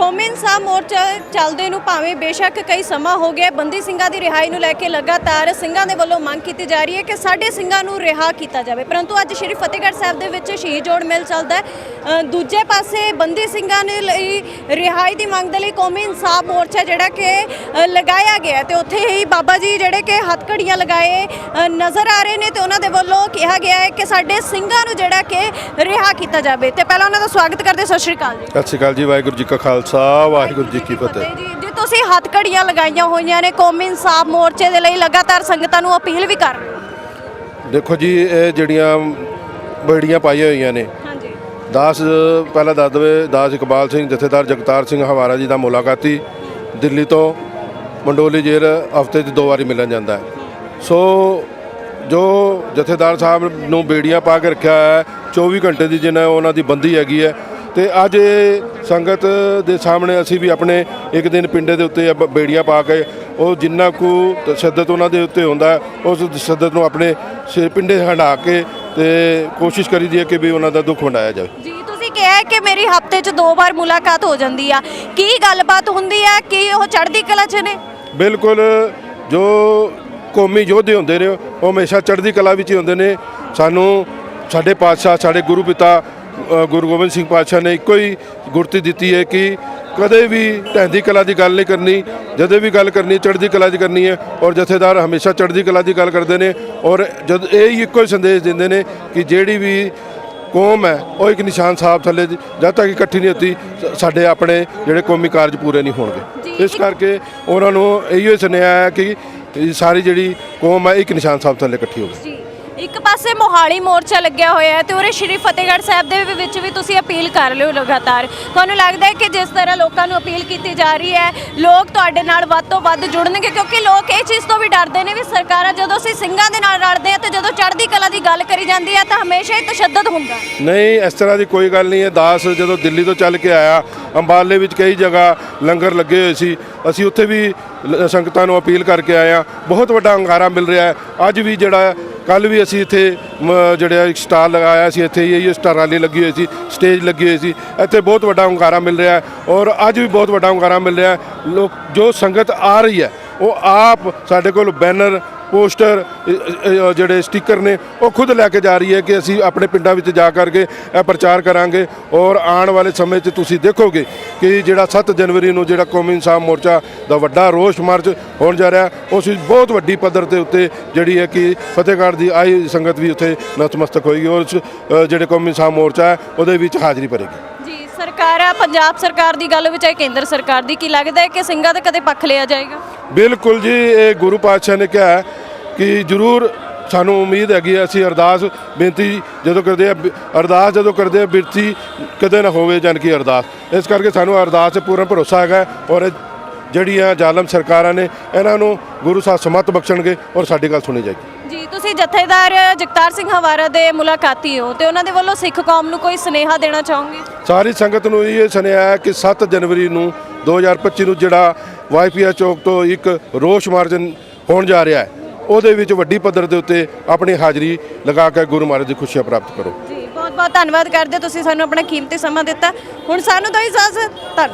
ਕੌਮੀ ਇਨਸਾਫ ਮੋਰਚਾ ਚੱਲਦੇ ਨੂੰ ਭਾਵੇਂ ਬੇਸ਼ੱਕ ਕਈ ਸਮਾਂ ਹੋ ਗਿਆ, ਬੰਦੀ ਸਿੰਘਾਂ ਦੀ ਰਿਹਾਈ ਨੂੰ ਲੈ ਕੇ ਲਗਾਤਾਰ ਸਿੰਘਾਂ ਦੇ ਵੱਲੋਂ ਮੰਗ ਕੀਤੀ ਜਾ ਰਹੀ ਹੈ ਕਿ ਸਾਡੇ ਸਿੰਘਾਂ ਨੂੰ ਰਿਹਾ ਕੀਤਾ ਜਾਵੇ। ਪਰੰਤੂ ਅੱਜ ਸ਼੍ਰੀ ਫਤਿਹਗੜ੍ਹ ਸਾਹਿਬ ਦੇ ਵਿੱਚ ਸ਼ਹੀਦ ਜੋੜ ਮੇਲ ਚੱਲਦਾ ਹੈ। ਦੂਜੇ ਪਾਸੇ ਬੰਦੀ ਸਿੰਘਾਂ ਨੇ ਲਈ ਰਿਹਾਈ ਦੀ ਮੰਗ ਦੇ ਲਈ ਕੌਮੀ ਇਨਸਾਫ ਮੋਰਚਾ ਜਿਹੜਾ ਕਿ ਲਗਾਇਆ ਗਿਆ ਹੈ ਤੇ ਉੱਥੇ ਹੀ ਬਾਬਾ ਜੀ ਜਿਹੜੇ ਕਿ ਹੱਥਕੜੀਆਂ ਲਗਾਏ ਨਜ਼ਰ ਆ ਰਹੇ ਨੇ ਤੇ ਉਹਨਾਂ ਦੇ ਵੱਲੋਂ ਕਿਹਾ ਗਿਆ ਹੈ ਕਿ ਸਾਡੇ ਸਿੰਘਾਂ ਨੂੰ ਜਿਹੜਾ ਕਿ ਰਿਹਾ ਕੀਤਾ ਜਾਵੇ। ਤੇ ਪਹਿਲਾਂ ਉਹਨਾਂ ਦਾ ਸਵਾਗਤ ਕਰਦੇ ਸਤਿ ਸ਼੍ਰੀ ਅਕਾਲ ਜੀ। ਸਤਿ ਸ਼੍ਰੀ ਅਕਾਲ ਜੀ, ਵਾਹਿਗੁਰੂ ਜੀ ਕਾ ਖਾਲਸਾ। ਵਾਹਿਗੁਰੂ ਜੀ ਕੀ ਫਤਿਹ। ਜੀ। ਜੀ ਤੁਸੀਂ ਹੱਥ ਘੜੀਆਂ ਲਗਾਈਆਂ ਹੋਈਆਂ ਨੇ ਕੌਮੀ ਇਨਸਾਫ ਮੋਰਚੇ ਦੇ ਲਈ ਲਗਾਤਾਰ ਸੰਗਤਾਂ ਨੂੰ ਅਪੀਲ ਵੀ ਕਰ ਰਹੇ ਹੋ। ਦੇਖੋ ਜੀ ਇਹ ਜਿਹੜੀਆਂ ਬੇੜੀਆਂ ਪਾਈਆਂ ਹੋਈਆਂ ਨੇ ਹਾਂਜੀ। ਦਾਸ ਪਹਿਲਾਂ ਦੱਸ ਦਵੇ ਦਾਸ ਇਕਬਾਲ ਸਿੰਘ ਜਥੇਦਾਰ ਜਗਤਾਰ ਸਿੰਘ ਹਵਾਰਾ ਜੀ ਦਾ ਮੁਲਾਕਾਤੀ ਦਿੱਲੀ ਤੋਂ ਮੰਡੋਲੀ ਜੇਲ੍ਹ ਹਫ਼ਤੇ 'ਚ ਦੋ ਵਾਰੀ ਮਿਲਣ ਜਾਂਦਾ ਹੈ। ਸੋ ਜੋ ਜਥੇਦਾਰ ਸਾਹਿਬ ਨੂੰ ਬੇੜੀਆਂ ਪਾ ਕੇ ਰੱਖਿਆ ਹੈ 24 ਘੰਟੇ ਦੀ ਜਿਹਨਾਂ ਉਹਨਾਂ ਦੀ ਬੰਦੀ ਹੈਗੀ ਹੈ ਤੇ ਅੱਜ ਸੰਗਤ ਦੇ ਸਾਹਮਣੇ ਅਸੀਂ ਵੀ ਆਪਣੇ ਇੱਕ ਦਿਨ ਪਿੰਡੇ ਦੇ ਉੱਤੇ ਬੇੜੀਆਂ ਪਾ ਕੇ ਉਹ ਜਿੰਨਾ ਕੁ ਤਸ਼ੱਦਦ ਉਹਨਾਂ ਦੇ ਉੱਤੇ ਹੁੰਦਾ ਉਸ ਤਸ਼ੱਦਦ ਨੂੰ ਆਪਣੇ ਸ- ਪਿੰਡੇ ਹਟਾ ਕੇ ਤੇ ਕੋਸ਼ਿਸ਼ ਕਰੀ ਦੀ ਹੈ ਕਿ ਵੀ ਉਹਨਾਂ ਦਾ ਦੁੱਖ ਵੰਡਾਇਆ ਜਾਵੇ। ਜੀ ਤੁਸੀਂ ਕਿਹਾ ਕਿ ਮੇਰੀ ਹਫ਼ਤੇ 'ਚ ਦੋ ਵਾਰ ਮੁਲਾਕਾਤ ਹੋ ਜਾਂਦੀ ਆ। ਕੀ ਗੱਲਬਾਤ ਹੁੰਦੀ ਆ? ਕੀ ਉਹ ਚੜ੍ਹਦੀ ਕਲਾ 'ਚ ਨੇ? ਬਿਲਕੁਲ ਜੋ ਕੌਮੀ ਯੋਧੇ ਹੁੰਦੇ ਨੇ ਉਹ ਹਮੇਸ਼ਾ ਚੜ੍ਹਦੀ ਕਲਾ ਵਿੱਚ ਹੀ ਹੁੰਦੇ ਨੇ। ਸਾਨੂੰ ਸਾਡੇ ਪਾਤਸ਼ਾਹ ਸਾਡੇ ਗੁਰੂ ਪਿਤਾ ਗੁਰੂ ਗੋਬਿੰਦ ਸਿੰਘ ਪਾਤਸ਼ਾਹ ਨੇ ਇੱਕੋ ਹੀ ਗੁਰਤੀ ਦਿੱਤੀ ਹੈ ਕਿ ਕਦੇ ਵੀ ਢਹਿੰਦੀ ਕਲਾ ਦੀ ਗੱਲ ਨਹੀਂ ਕਰਨੀ ਜਦੋਂ ਵੀ ਗੱਲ ਕਰਨੀ ਚੜ੍ਹਦੀ ਕਲਾ ਦੀ ਕਰਨੀ ਹੈ ਔਰ ਜਥੇਦਾਰ ਹਮੇਸ਼ਾ ਚੜ੍ਹਦੀ ਕਲਾ ਦੀ ਗੱਲ ਕਰਦੇ ਨੇ ਔਰ ਜਦ ਇਹ ਹੀ ਇੱਕੋ ਹੀ ਸੰਦੇਸ਼ ਦਿੰਦੇ ਨੇ ਕਿ ਜਿਹੜੀ ਵੀ ਕੌਮ ਹੈ ਉਹ ਇੱਕ ਨਿਸ਼ਾਨ ਸਾਹਿਬ ਥੱਲੇ ਦੀ- ਜਦ ਤੱਕ ਇਕੱਠੀ ਨਹੀਂ ਹੁੰਦੀ ਸਾਡੇ ਆਪਣੇ ਜਿਹੜੇ ਕੌਮੀ ਕਾਰਜ ਪੂਰੇ ਨਹੀਂ ਹੋਣਗੇ। ਇਸ ਕਰਕੇ ਉਹਨਾਂ ਨੂੰ ਇਹੋ ਸੁਨੇਹਾ ਹੈ ਕਿ ਸਾਰੀ ਜਿਹੜੀ ਕੌਮ ਹੈ ਇੱਕ ਨਿਸ਼ਾਨ ਸਾਹਿਬ ਥੱਲੇ ਇਕੱਠੀ ਹੋਵੇ। ਇੱਕ ਪਾਸੇ ਮੋਹਾਲੀ ਮੋਰਚਾ ਲੱਗਿਆ ਹੋਇਆ ਹੈ ਤੇ ਉਰੇ ਸ਼੍ਰੀ ਫਤਿਹਗੜ੍ਹ ਸਾਹਿਬ ਦੇ ਵਿੱਚ ਵੀ ਤੁਸੀਂ ਅਪੀਲ ਕਰ ਰਹੇ ਹੋ ਲਗਾਤਾਰ। ਤੁਹਾਨੂੰ ਲੱਗਦਾ ਹੈ ਕਿ ਜਿਸ ਤਰ੍ਹਾਂ ਲੋਕਾਂ ਨੂੰ ਅਪੀਲ ਕੀਤੀ ਜਾ ਰਹੀ ਹੈ, ਲੋਕ ਤੁਹਾਡੇ ਨਾਲ ਵੱਧ ਤੋਂ ਵੱਧ ਜੁੜਨਗੇ ਕਿਉਂਕਿ ਲੋਕ ਇਹ ਚੀਜ਼ ਤੋਂ ਵੀ ਡਰਦੇ ਨੇ ਵੀ ਸਰਕਾਰਾਂ ਜਦੋਂ ਅਸੀਂ ਸਿੰਘਾਂ ਦੇ ਨਾਲ ਰਲਦੇ ਆ ਤੇ ਜਦੋਂ ਚੜ੍ਹਦੀ ਕਲਾ ਦੀ ਗੱਲ ਕਰੀ ਜਾਂਦੀ ਹੈ ਤਾਂ ਹਮੇਸ਼ਾ ਹੀ ਤਸ਼ੱਦਦ ਹੁੰਦਾ ਨਹੀਂ, ਇਸ ਤਰ੍ਹਾਂ ਦੀ ਕੋਈ ਗੱਲ ਨਹੀਂ ਹੈ। ਦਾਸ ਜਦੋਂ ਦਿੱਲੀ ਤੋਂ ਚੱਲ ਕੇ ਆਇਆ, ਅੰਬਾਲੇ ਵਿੱਚ ਕਈ ਜਗ੍ਹਾ ਲੰਗਰ ਲੱਗੇ ਹੋਏ ਸੀ। ਅਸੀਂ ਉੱਥੇ ਵੀ ਸੰਗਤਾਂ ਨੂੰ ਅਪੀਲ ਕਰਕੇ ਆਏ ਹਾਂ। ਬਹੁਤ ਵੱਡਾ ਅੰਗਾਰਾ ਮਿਲ ਰਿਹਾ ਹੈ। ਅੱਜ ਵੀ ਜਿਹੜਾ ਕੱਲ ਵੀ ਅਸੀਂ ਇੱਥੇ, ਮ- ਜਿਹੜਾ ਇੱਕ ਸਟਾਲ ਲਗਾਇਆ ਸੀ, ਇੱਥੇ ਇਹ ਸਟਾਰ ਰਾਲੀ ਲੱਗੀ ਹੋਈ ਸੀ, ਸਟੇਜ ਲੱਗੀ ਹੋਈ ਸੀ। ਇੱਥੇ ਬਹੁਤ ਵੱਡਾ ਅੰਗਾਰਾ ਮਿਲ ਰਿਹਾ ਔਰ ਅੱਜ ਵੀ ਬਹੁਤ ਵੱਡਾ ਅੰਗਾਰਾ ਮਿਲ ਰਿਹਾ ਲੋਕ, ਜੋ ਸੰਗਤ ਆ ਰਹੀ ਹੈ ਉਹ ਆਪ ਸਾਡੇ ਕੋਲ ਬੈਨਰ, ਪੋਸਟਰ ਜਿਹੜੇ ਸਟicker ਨੇ, ਉਹ ਖੁਦ ਲੈ ਕੇ ਜਾ ਰਹੀ ਹੈ ਕਿ ਅਸੀਂ ਆਪਣੇ ਪਿੰਡਾਂ ਵਿੱਚ ਜਾ ਕਰਕੇ ਇਹ ਪ੍ਰਚਾਰ ਕਰਾਂਗੇ ਔਰ ਆਉਣ ਵਾਲੇ ਸਮੇਂ 'ਚ ਤੁਸੀਂ ਦੇਖੋਗੇ ਕਿ ਜਿਹੜਾ 7 ਜਨਵਰੀ ਨੂੰ ਜਿਹੜਾ ਕੌਮੀ ਇਨਸਾਫ ਮੋਰਚਾ ਦਾ ਵੱਡਾ ਰੋਸ ਮਾਰਚ ਹੋਣ ਜਾ ਰਿਹਾ ਉਸ ਵਿੱਚ ਬਹੁਤ ਵੱਡੀ ਪੱਧਰ ਤੇ ਉੱਤੇ ਜਿਹੜੀ ਹੈ ਕਿ ਫਤਿਹਗੜ੍ਹ ਦੀ ਆਈ ਸੰਗਤ ਵੀ ਉੱਥੇ ਨਤਮਸਤਕ ਹੋਏਗੀ ਔਰ ਜਿਹੜੇ ਕੌਮੀ ਇਨਸਾਫ ਮੋਰਚਾ ਹੈ, ਉਹਦੇ ਵਿੱਚ ਹਾਜ਼ਰੀ ਭਰੇਗੀ। ਜੀ, ਸਰਕਾਰ ਆ ਪੰਜਾਬ ਸਰਕਾਰ ਦੀ ਗੱਲ ਵਿੱਚ ਹੈ, ਕੇਂਦਰ ਸਰਕਾਰ ਦੀ, ਕੀ ਲੱਗਦਾ ਹੈ ਕਿ ਸਿੰਘਾਂ ਦਾ ਕਦੇ ਪੱਖ ਲਿਆ ਜਾਏਗਾ? ਬਿਲਕੁਲ ਜੀ ਇਹ ਗੁਰੂ ਪਾਤਸ਼ਾਹ ਨੇ ਕਿਹਾ ਕਿ ਜ਼ਰੂਰ ਸਾਨੂੰ ਉਮੀਦ ਹੈਗੀ ਅਸੀਂ ਅਰਦਾਸ ਬੇਨਤੀ ਜਦੋਂ ਕਰਦੇ ਆ ਅਰਦਾਸ ਜਦੋਂ ਕਰਦੇ ਆ ਬਿਰਤੀ ਕਦੇ ਨਾ ਹੋਵੇ ਜਨ ਕੀ ਅਰਦਾਸ। ਇਸ ਕਰਕੇ ਸਾਨੂੰ ਅਰਦਾਸ 'ਤੇ ਪੂਰਨ ਭਰੋਸਾ ਹੈਗਾ ਔਰ ਜਿਹੜੀਆਂ ਜ਼ਾਲਮ ਸਰਕਾਰਾਂ ਨੇ ਇਹਨਾਂ ਨੂੰ ਗੁਰੂ ਸਾਹਿਬ ਸਮਤ ਬਖਸ਼ਣਗੇ ਔਰ ਸਾਡੀ ਗੱਲ ਸੁਣੀ ਜਾਏਗੀ। ਜੀ ਤੁਸੀਂ ਜਥੇਦਾਰ ਜਗਤਾਰ ਸਿੰਘ ਹਵਾਰਾ ਦੇ ਮੁਲਾਕਾਤੀ ਹੋ ਤੇ ਉਹਨਾਂ ਦੇ ਵੱਲੋਂ ਸਿੱਖ ਕੌਮ ਨੂੰ ਕੋਈ ਸੁਨੇਹਾ ਦੇਣਾ ਚਾਹੋਗੇ? ਸਾਰੀ ਸੰਗਤ ਨੂੰ ਇਹ ਸੁਨੇਹਾ ਹੈ ਕਿ 7 ਜਨਵਰੀ ਨੂੰ 2025 ਨੂੰ ਜਿਹੜਾ ਵਾਈਪੀਐਸ ਚੌਕ ਤੋਂ ਇੱਕ ਰੋਸ਼ ਮਾਰਜਨ ਹੋਣ ਜਾ ਰਿਹਾ ਹੈ। ਉਹਦੇ ਵਿੱਚ ਵੱਡੀ ਪੱਧਰ ਦੇ ਉੱਤੇ ਆਪਣੀ ਹਾਜ਼ਰੀ ਲਗਾ ਕੇ ਗੁਰੂ ਮਹਾਰਾਜ ਦੀ ਖੁਸ਼ੀਆਂ ਪ੍ਰਾਪਤ ਕਰੋ। ਜੀ ਬਹੁਤ ਬਹੁਤ ਧੰਨਵਾਦ ਕਰਦੇ ਤੁਸੀਂ ਸਾਨੂੰ ਆਪਣਾ ਕੀਮਤੀ ਸਮਾਂ ਦਿੱਤਾ। ਹੁਣ ਸਾਨੂੰ ਤਾਂ ਇਜਾਜ਼ਤ ਧੰਨਵਾਦ